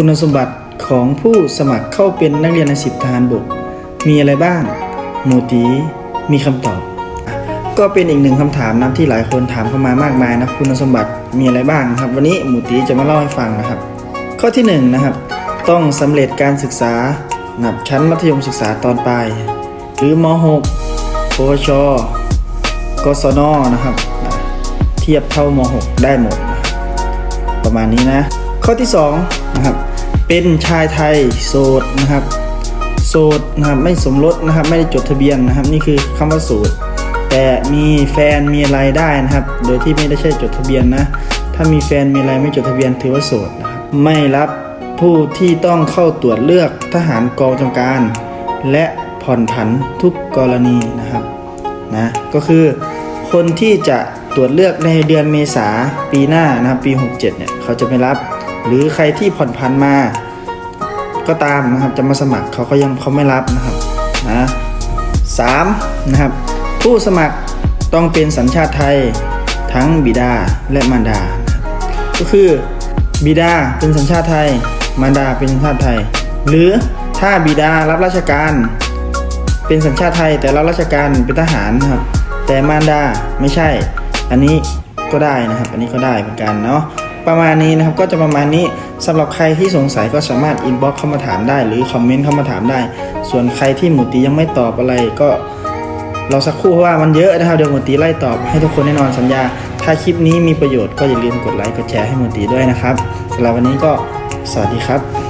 คุณสมบัติของผู้สมัครเข้าเป็นนักเรียนในสิบทหารบก มีอะไรบ้างหมูตีมีคำตอบอก็เป็นอีกหนึ่งคำถามนะที่หลายคนถามเข้ามามากมายนะคุณสมบัติมีอะไรบ้างครับ วันนี้หมูตีจะมาเล่าให้ฟังนะครับ ข้อที่หนึ่งนะครับ ต้องสำเร็จการศึกษานับชั้นมัธยมศึกษาตอนปลายหรือม .6 ปวช กศนนะครับ เทียบเท่าม .6 ได้หมด ประมาณนี้นะ ข้อที่ 2 นะครับ เป็นชายไทยโสดนะครับ โสดนะครับไม่สมรสนะครับ ไม่ได้จดทะเบียนนะครับ นี่คือคำว่าโสดแต่มีแฟนมีอะไรได้นะครับ โดยที่ไม่ได้ใช่จดทะเบียนนะ ถ้ามีแฟนมีอะไรไม่จดทะเบียนถือว่าโสดนะครับไม่รับผู้ที่ต้องเข้าตรวจเลือกทหารกองจำการ และผ่อนผันทุกกรณีนะครับนะก็คือคนที่จะ ตรวจเลือกในเดือนเมษาปีหน้านะครับปี 67เนี่ยเขาจะไม่รับ หรือใครที่ผ่อนผันมา ก็ตามนะครับจะมาสมัครเขาก็ยังเขาไม่รับนะครับนะสามนะครับผู้สมัครต้องเป็นสัญชาติไทยทั้งบิดาและมารดา ก็คือบิดาเป็นสัญชาติไทย มารดาเป็นสัญชาติไทย หรือถ้าบิดารับราชการ เป็นสัญชาติไทยแต่รับราชการเป็นทหารนะครับแต่มารดาไม่ใช่ อันนี้ก็ได้นะครับ อันนี้ก็ได้เหมือนกันเนาะประมาณนี้นะครับก็จะประมาณนี้สำหรับใครที่สงสัยก็สามารถอินบ็อกเข้ามาถามได้ หรือคอมเมนต์เข้ามาถามได้ ส่วนใครที่หมูตียังไม่ตอบอะไรก็เราสักครู่เพราะว่ามันเยอะนะครับเดี๋ยวหมูตีไล่ตอบให้ทุกคนแน่นอนสัญญา ถ้าคลิปนี้มีประโยชน์ก็อย่าลืมกดไลค์กดแชร์ให้หมูตีด้วยนะครับสำหรับวันนี้ก็สวัสดีครับ